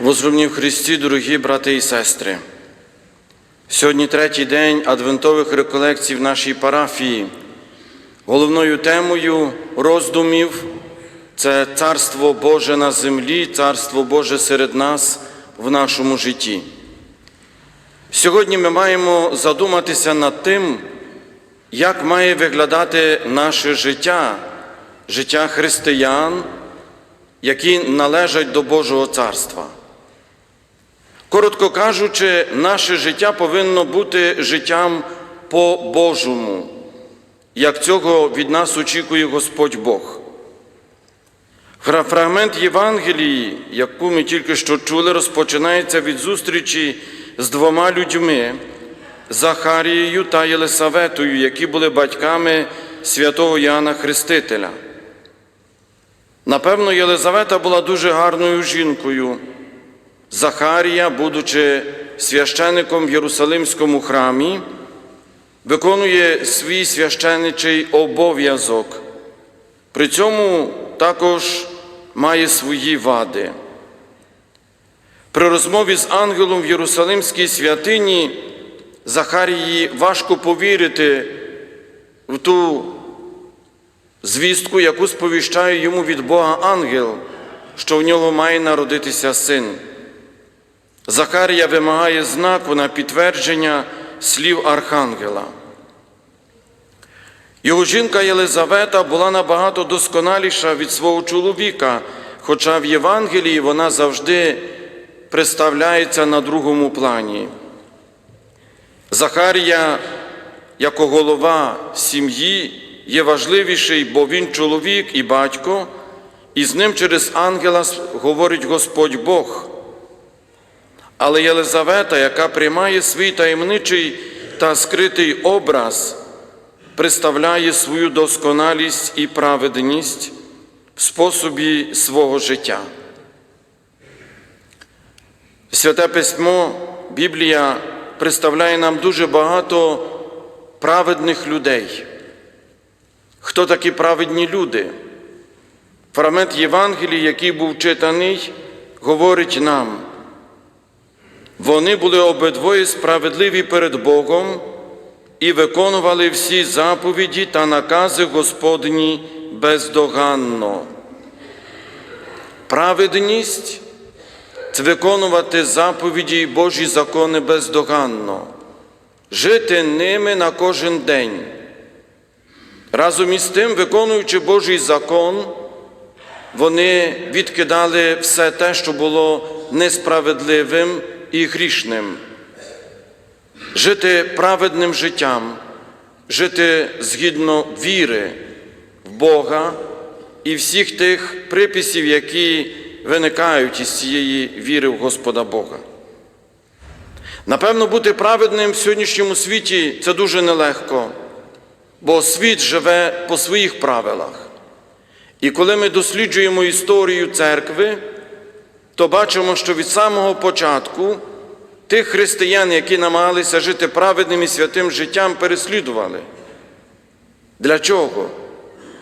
Возлюбні в Христі, дорогі брати і сестри. Сьогодні третій день адвентових реколекцій в нашій парафії. Головною темою роздумів це Царство Боже на землі, Царство Боже серед нас в нашому житті. Сьогодні ми маємо задуматися над тим, як має виглядати наше життя, життя християн, які належать до Божого царства. Коротко кажучи, наше життя повинно бути життям по-божому, як цього від нас очікує Господь Бог. Фрагмент Євангелії, яку ми тільки що чули, розпочинається від зустрічі з двома людьми Захарією та Єлисаветою, які були батьками святого Іоанна Хрестителя. Напевно, Єлизавета була дуже гарною жінкою. Захарія, будучи священником в Єрусалимському храмі, виконує свій священичий обов'язок. При цьому також має свої вади. При розмові з ангелом в Єрусалимській святині Захарії важко повірити в ту звістку, яку сповіщає йому від Бога ангел, що в нього має народитися син. Захарія вимагає знаку на підтвердження слів Архангела. Його жінка Єлизавета була набагато досконаліша від свого чоловіка, хоча в Євангелії вона завжди представляється на другому плані. Захарія, як голова сім'ї, є важливіший, бо він чоловік і батько, і з ним через ангела говорить Господь Бог. Але Єлизавета, яка приймає свій таємничий та скритий образ, представляє свою досконалість і праведність в способі свого життя. Святе письмо, Біблія представляє нам дуже багато праведних людей. Хто такі праведні люди? Фрагмент Євангелії, який був читаний, говорить нам. Вони були обидвоє справедливі перед Богом і виконували всі заповіді та накази Господні бездоганно. Праведність це виконувати заповіді і Божі закони бездоганно, жити ними на кожен день. Разом із тим, виконуючи Божий закон, вони відкидали все те, що було несправедливим і грішним. Жити праведним життям, жити згідно віри в Бога і всіх тих приписів, які виникають із цієї віри в Господа Бога. Напевно, бути праведним в сьогоднішньому світі це дуже нелегко, бо світ живе по своїх правилах. І коли ми досліджуємо історію церкви, то бачимо, що від самого початку тих християн, які намагалися жити праведним і святим життям, переслідували. Для чого?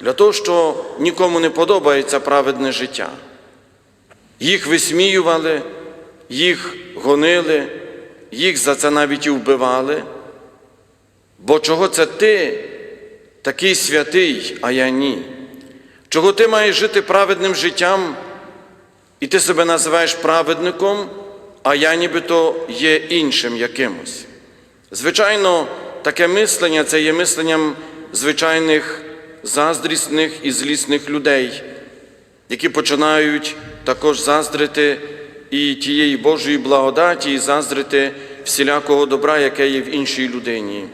Для того, що нікому не подобається праведне життя. Їх висміювали, їх гонили, їх за це навіть і вбивали. Бо чого це ти такий святий, а я ні? Чого ти маєш жити праведним життям, і ти себе називаєш праведником, а я нібито є іншим якимось. Звичайно, таке мислення це є мисленням звичайних заздрісних і злісних людей, які починають також заздрити і тієї Божої благодаті, і заздрити всілякого добра, яке є в іншій людині.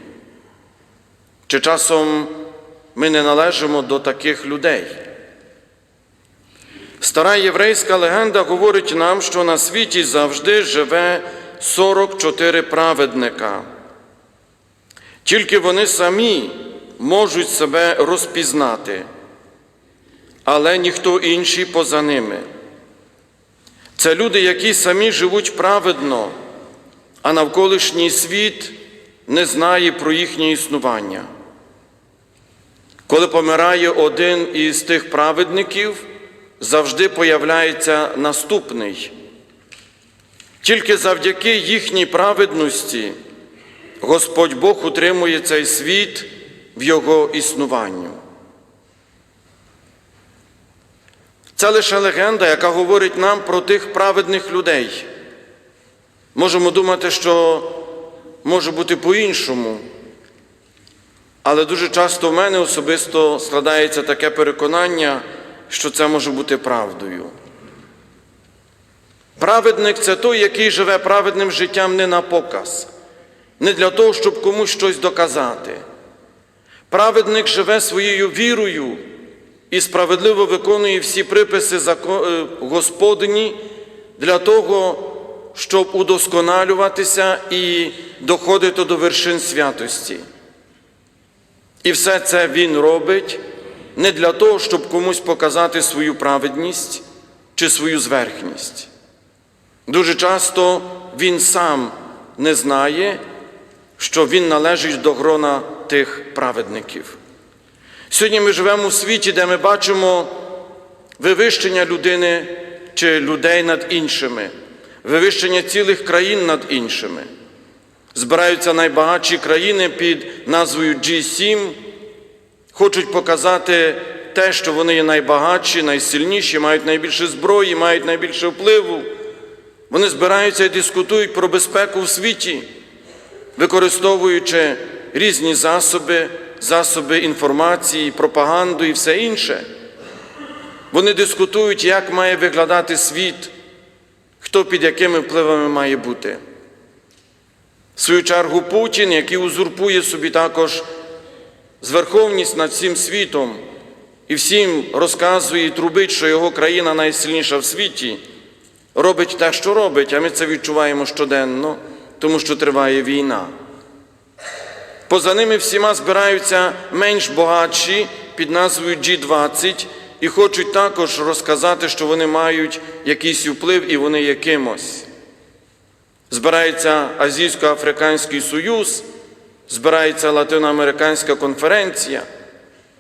Чи часом ми не належимо до таких людей? Стара єврейська легенда говорить нам, що на світі завжди живе 44 праведника. Тільки вони самі можуть себе розпізнати, але ніхто інший поза ними. Це люди, які самі живуть праведно, а навколишній світ не знає про їхнє існування. Коли помирає один із тих праведників, завжди появляється наступний. Тільки завдяки їхній праведності Господь Бог утримує цей світ в його існуванню. Це лише легенда, яка говорить нам про тих праведних людей. Можемо думати, що може бути по-іншому. Але дуже часто в мене особисто складається таке переконання, що це може бути правдою. Праведник це той, який живе праведним життям не на показ, не для того, щоб комусь щось доказати. Праведник живе своєю вірою і справедливо виконує всі приписи е, Господні для того, щоб удосконалюватися і доходити до вершин святості. І все це він робить не для того, щоб комусь показати свою праведність чи свою зверхність. Дуже часто він сам не знає, що він належить до грона тих праведників. Сьогодні ми живемо в світі, де ми бачимо вивищення людини чи людей над іншими, вивищення цілих країн над іншими. Збираються найбагатші країни під назвою G7, хочуть показати те, що вони є найбагатші, найсильніші, мають найбільше зброї, мають найбільше впливу. Вони збираються і дискутують про безпеку в світі, використовуючи різні засоби, засоби інформації, пропаганду і все інше. Вони дискутують, як має виглядати світ, хто під якими впливами має бути. В свою чергу Путін, який узурпує собі також зверховність над всім світом і всім розказує і трубить, що його країна найсильніша в світі, робить те, що робить, а ми це відчуваємо щоденно, тому що триває війна. Поза ними всіма збираються менш багатші під назвою G20 і хочуть також розказати, що вони мають якийсь вплив і вони є кимось. Збирається Азійсько-Африканський Союз, збирається Латиноамериканська конференція.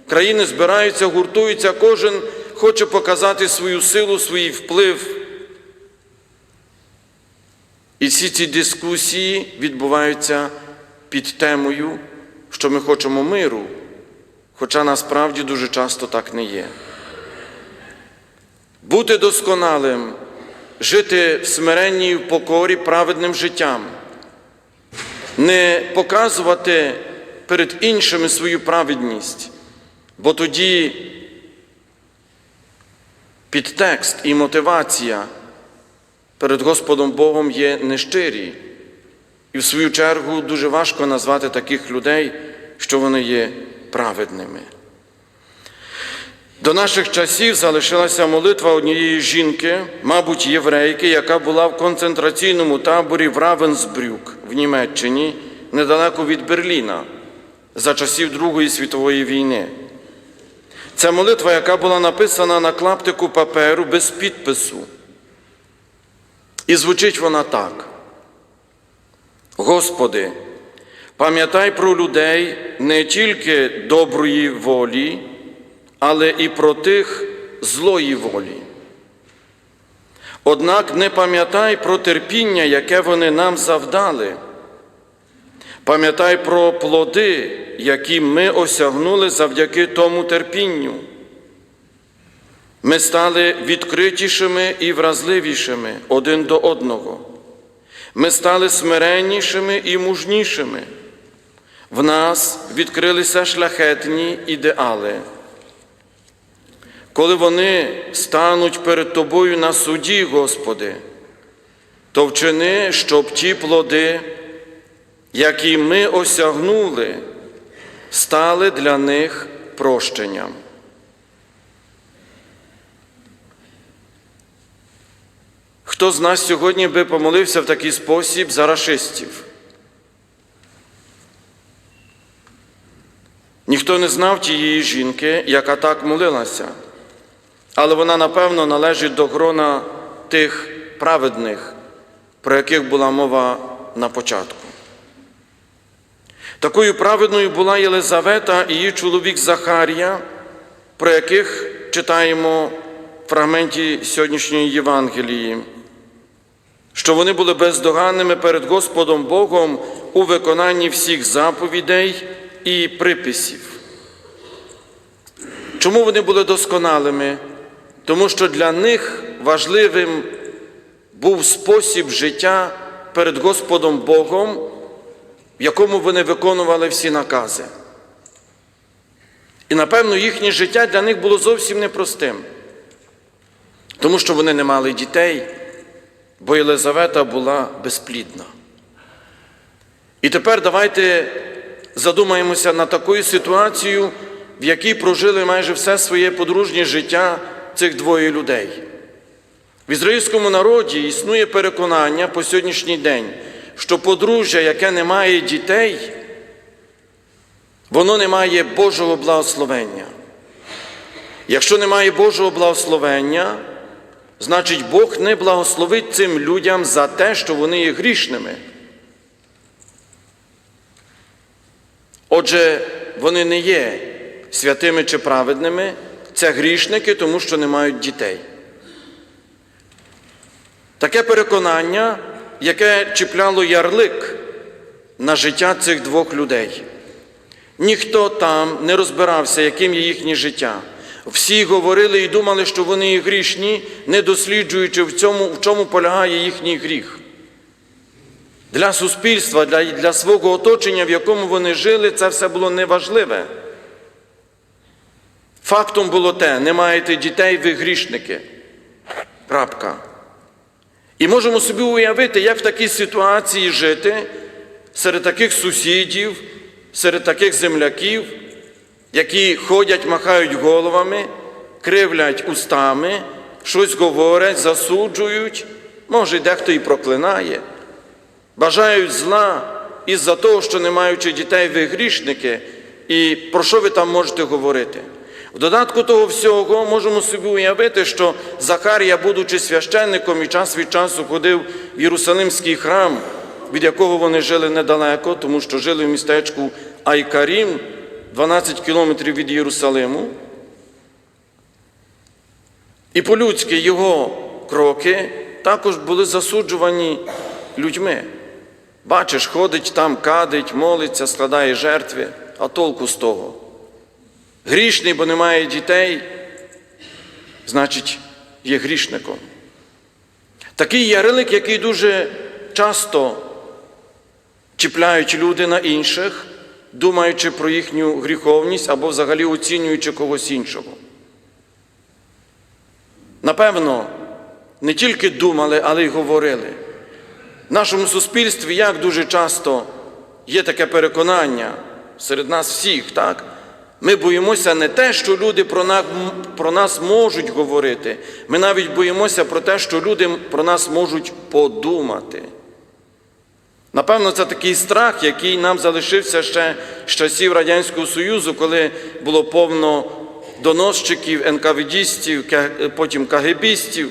Країни збираються, гуртуються, кожен хоче показати свою силу, свій вплив. І всі ці дискусії відбуваються під темою, що ми хочемо миру, хоча насправді дуже часто так не є. Бути досконалим, жити в смиренній в покорі праведним життям, не показувати перед іншими свою праведність, бо тоді підтекст і мотивація перед Господом Богом є нещирі. І в свою чергу дуже важко назвати таких людей, що вони є праведними. До наших часів залишилася молитва однієї жінки, мабуть, єврейки, яка була в концентраційному таборі в Равенсбрюк в Німеччині, недалеко від Берліна, за часів Другої світової війни. Це молитва, яка була написана на клаптику паперу без підпису. І звучить вона так. Господи, пам'ятай про людей не тільки доброї волі, але і про тих злої волі. Однак не пам'ятай про терпіння, яке вони нам завдали. Пам'ятай про плоди, які ми осягнули завдяки тому терпінню. Ми стали відкритішими і вразливішими один до одного. Ми стали смиреннішими і мужнішими. В нас відкрилися шляхетні ідеали. Коли вони стануть перед Тобою на суді, Господи, то вчини, щоб ті плоди, які ми осягнули, стали для них прощенням. Хто з нас сьогодні би помолився в такий спосіб за рашистів? Ніхто не знав тієї жінки, яка так молилася, але вона, напевно, належить до грона тих праведних, про яких була мова на початку. Такою праведною була Єлизавета і її чоловік Захарія, про яких читаємо в фрагменті сьогоднішньої Євангелії, що вони були бездоганними перед Господом Богом у виконанні всіх заповідей і приписів. Чому вони були досконалими? Тому що для них важливим був спосіб життя перед Господом Богом, в якому вони виконували всі накази. І, напевно, їхнє життя для них було зовсім непростим, тому що вони не мали дітей, бо Єлизавета була безплідна. І тепер давайте задумаємося на таку ситуацію, в якій прожили майже все своє подружнє життя цих двоє людей. В ізраїльському народі існує переконання по сьогоднішній день, що подружжя, яке не має дітей, воно не має Божого благословення. Якщо немає Божого благословення, значить Бог не благословить цим людям за те, що вони є грішними. Отже, вони не є святими чи праведними, це грішники, тому що не мають дітей. Таке переконання, яке чіпляло ярлик на життя цих двох людей. Ніхто там не розбирався, яким є їхнє життя. Всі говорили і думали, що вони є грішні, не досліджуючи в цьому, в чому полягає їхній гріх. Для суспільства, для, для свого оточення, в якому вони жили, це все було неважливе. Фактом було те, не маєте дітей, ви грішники. Крапка. І можемо собі уявити, як в такій ситуації жити серед таких сусідів, серед таких земляків, які ходять, махають головами, кривлять устами, щось говорять, засуджують, може, дехто і проклинає, бажають зла із-за того, що не маючи дітей, ви грішники, і про що ви там можете говорити? В додатку того всього можемо собі уявити, що Захарія, будучи священником і час від часу ходив в Єрусалимський храм, від якого вони жили недалеко, тому що жили в містечку Айкарім, 12 кілометрів від Єрусалиму. І по-людськи його кроки також були засуджувані людьми. Бачиш, ходить там, кадить, молиться, складає жертви, а толку з того. Грішний, бо немає дітей, значить, є грішником. Такий ярлик, який дуже часто чіпляють люди на інших, думаючи про їхню гріховність або взагалі оцінюючи когось іншого. Напевно, не тільки думали, але й говорили. В нашому суспільстві як дуже часто є таке переконання серед нас всіх, так? Ми боїмося не те, що люди про нас, про нас можуть говорити. Ми навіть боїмося про те, що люди про нас можуть подумати. Напевно, це такий страх, який нам залишився ще з часів Радянського Союзу, коли було повно доносчиків, НКВДістів, потім КГБістів,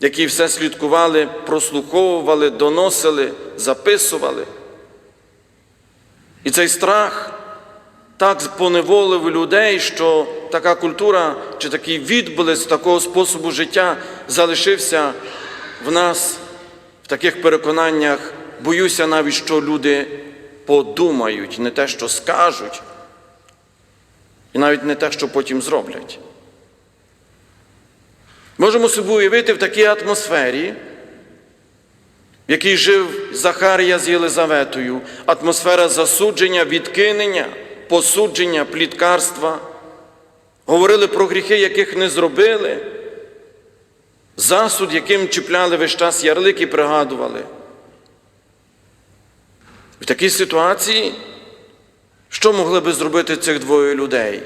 які все слідкували, прослуховували, доносили, записували. І цей страх так поневолив людей, що така культура чи такий відблиск такого способу життя залишився в нас в таких переконаннях. Боюся навіть, що люди подумають, не те, що скажуть, і навіть не те, що потім зроблять. Можемо собі уявити в такій атмосфері, в якій жив Захарія з Єлизаветою, атмосфера засудження, відкинення, посудження, пліткарства. Говорили про гріхи, яких не зробили, засуд, яким чіпляли весь час ярлик і пригадували. В такій ситуації, що могли би зробити цих двоє людей?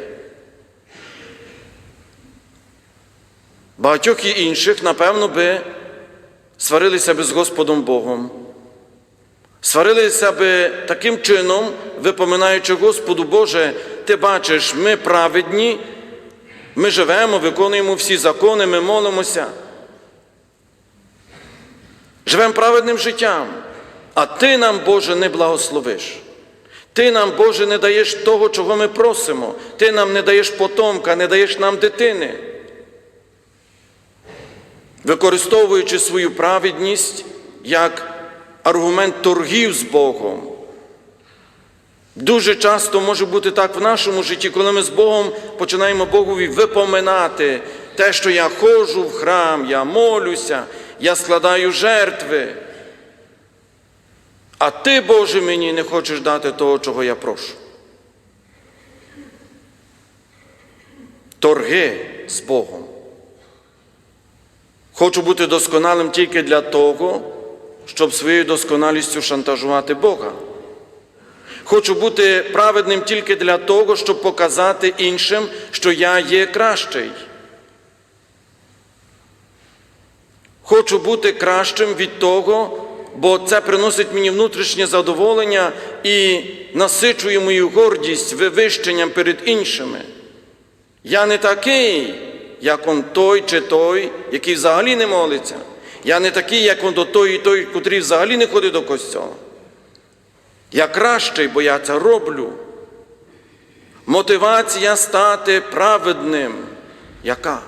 Багатьох і інших, напевно, би сварилися би з Господом Богом. Сварилися би таким чином, випоминаючи Господу Боже, ти бачиш, ми праведні, ми живемо, виконуємо всі закони, ми молимося. Живемо праведним життям. А ти нам, Боже, не благословиш. Ти нам, Боже, не даєш того, чого ми просимо. Ти нам не даєш потомка, не даєш нам дитини. Використовуючи свою праведність, як аргумент торгів з Богом. Дуже часто може бути так в нашому житті, коли ми з Богом починаємо Богові випоминати те, що я ходжу в храм, я молюся, я складаю жертви. А ти, Боже, мені не хочеш дати того, чого я прошу. Торги з Богом. Хочу бути досконалим тільки для того, щоб своєю досконалістю шантажувати Бога. Хочу бути праведним тільки для того, щоб показати іншим, що я є кращий. Хочу бути кращим від того, бо це приносить мені внутрішнє задоволення і насичує мою гордість вивищенням перед іншими. Я не такий, як он той чи той, який взагалі не молиться. Я не такий, як до той і той, котрий взагалі не ходить до костьола. Я кращий, бо я це роблю. Мотивація стати праведним. Яка?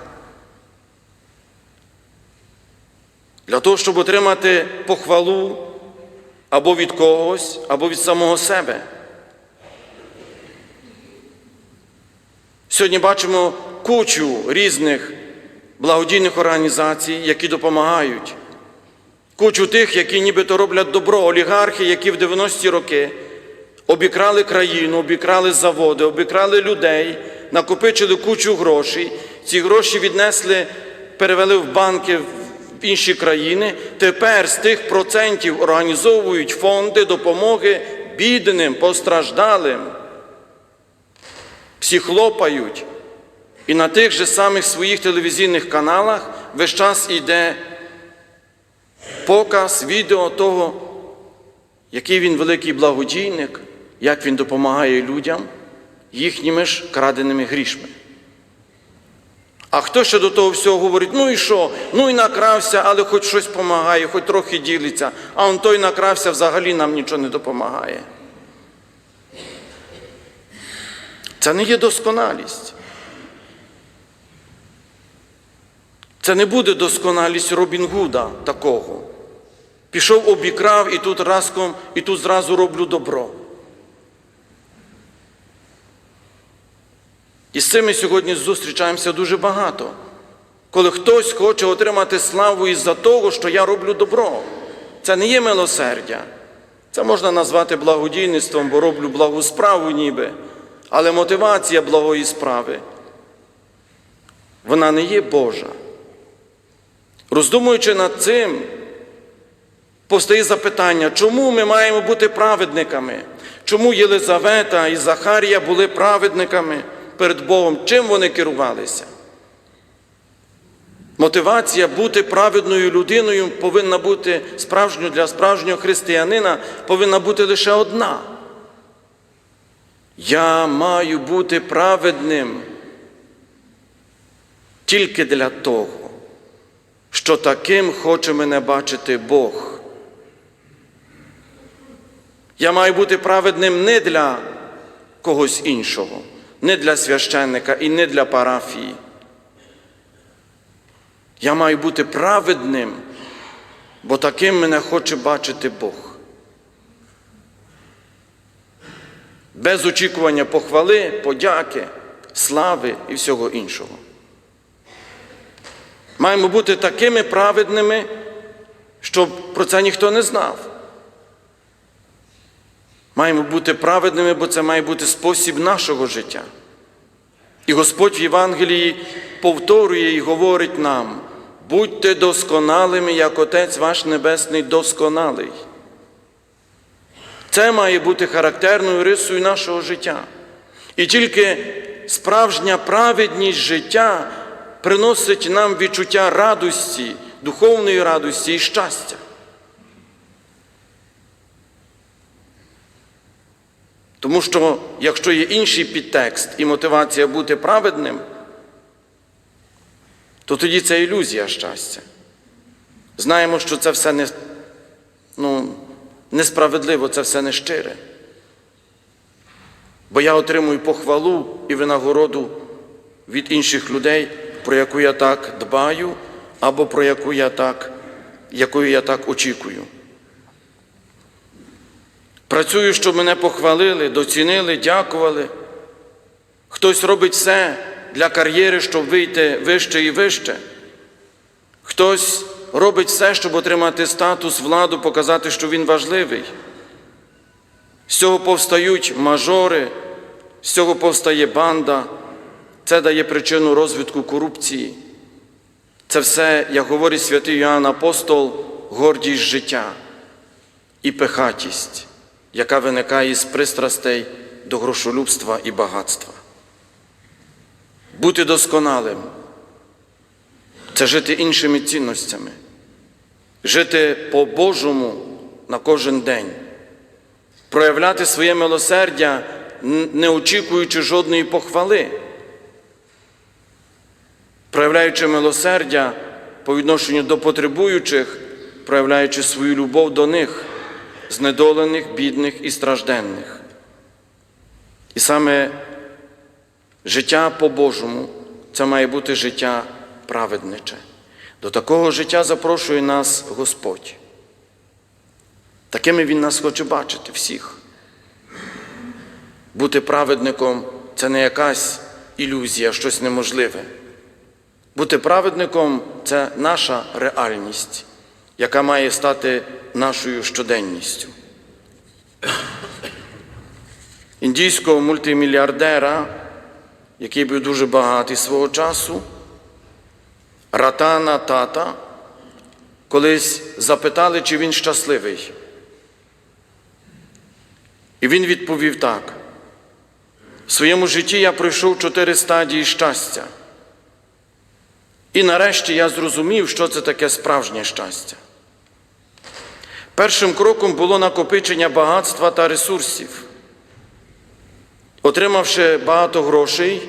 Для того, щоб отримати похвалу або від когось, або від самого себе. Сьогодні бачимо кучу різних благодійних організацій, які допомагають. Кучу тих, які нібито роблять добро, олігархи, які в 90-ті роки обікрали країну, обікрали заводи, обікрали людей, накопичили кучу грошей. Ці гроші віднесли, перевели в банки в інші країни. Тепер з тих процентів організовують фонди допомоги бідним, постраждалим. Всі хлопають. І на тих же самих своїх телевізійних каналах весь час йде показ відео того, який він великий благодійник, як він допомагає людям їхніми ж краденими грішми. А хто ще до того всього говорить, ну і що, ну і накрався, але хоч щось допомагає, хоч трохи ділиться, а он той накрався, взагалі нам нічого не допомагає. Це не є досконалість. Це не буде досконалість Робін Гуда такого. Пішов, обікрав і тут разком, і тут зразу роблю добро. І з цим ми сьогодні зустрічаємося дуже багато. Коли хтось хоче отримати славу із-за того, що я роблю добро. Це не є милосердя. Це можна назвати благодійництвом, бо роблю благу справу ніби. Але мотивація благої справи, вона не є Божа. Роздумуючи над цим, постає запитання, чому ми маємо бути праведниками? Чому Єлизавета і Захарія були праведниками перед Богом? Чим вони керувалися? Мотивація бути праведною людиною повинна бути справжньою для справжнього християнина, повинна бути лише одна. Я маю бути праведним тільки для того, що таким хоче мене бачити Бог. Я маю бути праведним не для когось іншого, не для священника і не для парафії. Я маю бути праведним, бо таким мене хоче бачити Бог. Без очікування похвали, подяки, слави і всього іншого. Маємо бути такими праведними, щоб про це ніхто не знав. Маємо бути праведними, бо це має бути спосіб нашого життя. І Господь в Євангелії повторює і говорить нам: будьте досконалими, як Отець ваш Небесний досконалий. Це має бути характерною рисою нашого життя. І тільки справжня праведність життя приносить нам відчуття радості, духовної радості і щастя. Тому що, якщо є інший підтекст і мотивація бути праведним, то тоді це ілюзія щастя. Знаємо, що це все не, ну, несправедливо, це все нещире. Бо я отримую похвалу і винагороду від інших людей, про яку я так дбаю, або про яку я так якої я так очікую. Працюю, щоб мене похвалили, доцінили, дякували. Хтось робить все для кар'єри, щоб вийти вище і вище. Хтось робить все, щоб отримати статус, владу, показати, що він важливий. З цього повстають мажори, з цього повстає банда. Це дає причину розвитку корупції. Це все, як говорить святий Йоанн Апостол, гордість життя і пихатість, яка виникає з пристрастей до грошолюбства і багатства. Бути досконалим це жити іншими цінностями, жити по-божому на кожен день, проявляти своє милосердя, не очікуючи жодної похвали проявляючи милосердя по відношенню до потребуючих, проявляючи свою любов до них, знедолених, бідних і стражденних. І саме життя по-божому це має бути життя праведниче. До такого життя запрошує нас Господь. Такими Він нас хоче бачити всіх. Бути праведником це не якась ілюзія, щось неможливе. Бути праведником це наша реальність, яка має стати нашою щоденністю. Індійського мультимільярдера, який був дуже багатий свого часу, Ратана Тата, колись запитали, чи він щасливий. І він відповів так: в своєму житті я пройшов чотири стадії щастя. І нарешті я зрозумів, що це таке справжнє щастя. Першим кроком було накопичення багатства та ресурсів. Отримавши багато грошей,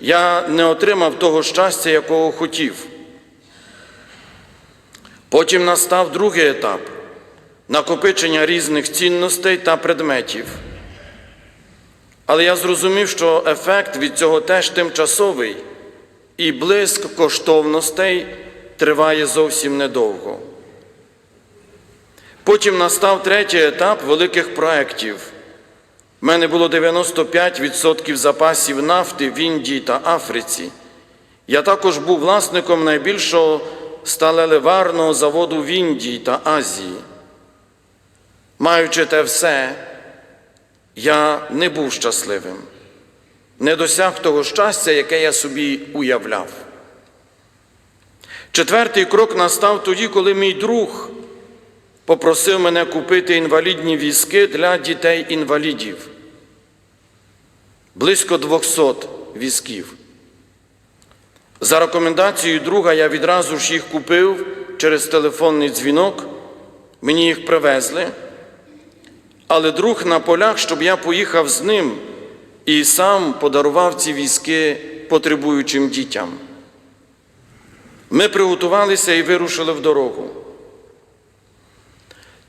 я не отримав того щастя, якого хотів. Потім настав другий етап накопичення різних цінностей та предметів. Але я зрозумів, що ефект від цього теж тимчасовий і блиск коштовностей триває зовсім недовго. Потім настав третій етап великих проєктів. У мене було 95% запасів нафти в Індії та Африці. Я також був власником найбільшого сталеливарного заводу в Індії та Азії. Маючи те все, я не був щасливим не досяг того щастя, яке я собі уявляв. Четвертий крок настав тоді, коли мій друг попросив мене купити інвалідні візки для дітей-інвалідів. Близько 200 візків. За рекомендацією друга я відразу ж їх купив через телефонний дзвінок, мені їх привезли, але друг наполяг, щоб я поїхав з ним і сам подарував ці візки потребуючим дітям. Ми приготувалися і вирушили в дорогу.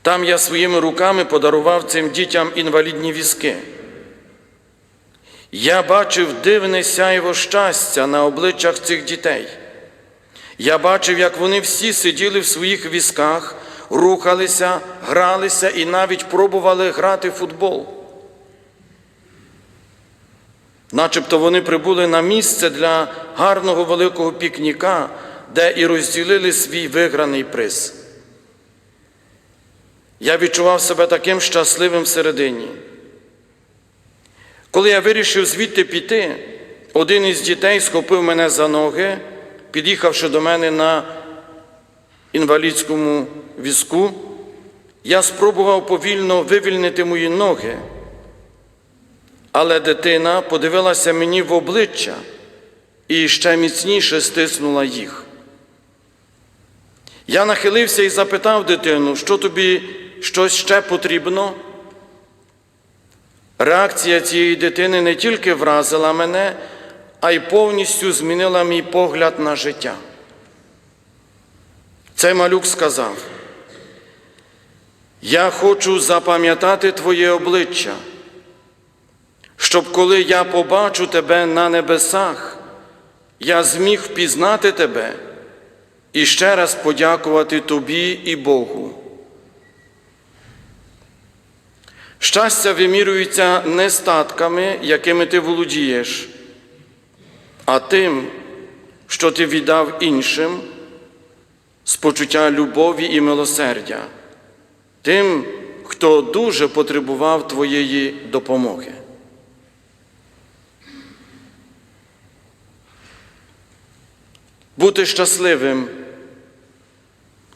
Там я своїми руками подарував цим дітям інвалідні візки. Я бачив дивне сяйво щастя на обличчях цих дітей. Я бачив, як вони всі сиділи в своїх візках, рухалися, гралися і навіть пробували грати в футбол начебто вони прибули на місце для гарного великого пікніка, де і розділили свій виграний приз. Я відчував себе таким щасливим всередині. Коли я вирішив звідти піти, один із дітей схопив мене за ноги, під'їхавши до мене на інвалідському візку, я спробував повільно вивільнити мої ноги. Але дитина подивилася мені в обличчя і ще міцніше стиснула їх. Я нахилився і запитав дитину, що тобі щось ще потрібно. Реакція цієї дитини не тільки вразила мене, а й повністю змінила мій погляд на життя. Цей малюк сказав: Я хочу запам'ятати Твоє обличчя щоб коли я побачу тебе на небесах, я зміг впізнати тебе і ще раз подякувати Тобі і Богу. Щастя вимірюється не статками, якими ти володієш, а тим, що ти віддав іншим з почуття любові і милосердя, тим, хто дуже потребував Твоєї допомоги. Бути щасливим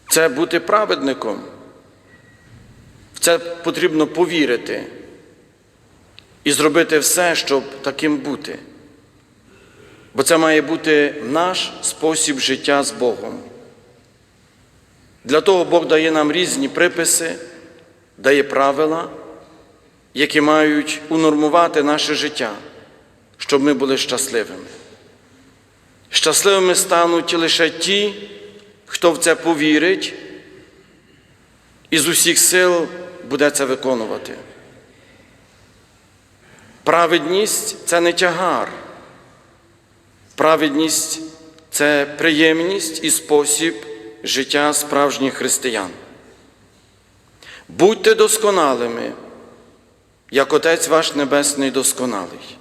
це бути праведником. В це потрібно повірити і зробити все, щоб таким бути. Бо це має бути наш спосіб життя з Богом. Для того Бог дає нам різні приписи, дає правила, які мають унормувати наше життя, щоб ми були щасливими. Щасливими стануть лише ті, хто в це повірить і з усіх сил буде це виконувати. Праведність це не тягар. Праведність це приємність і спосіб життя справжніх християн. Будьте досконалими, як Отець ваш Небесний досконалий.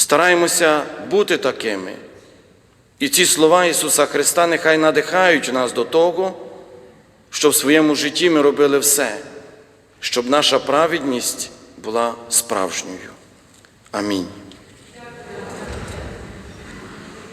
Стараємося бути такими. І ці слова Ісуса Христа нехай надихають нас до того, щоб в своєму житті ми робили все, щоб наша праведність була справжньою. Амінь.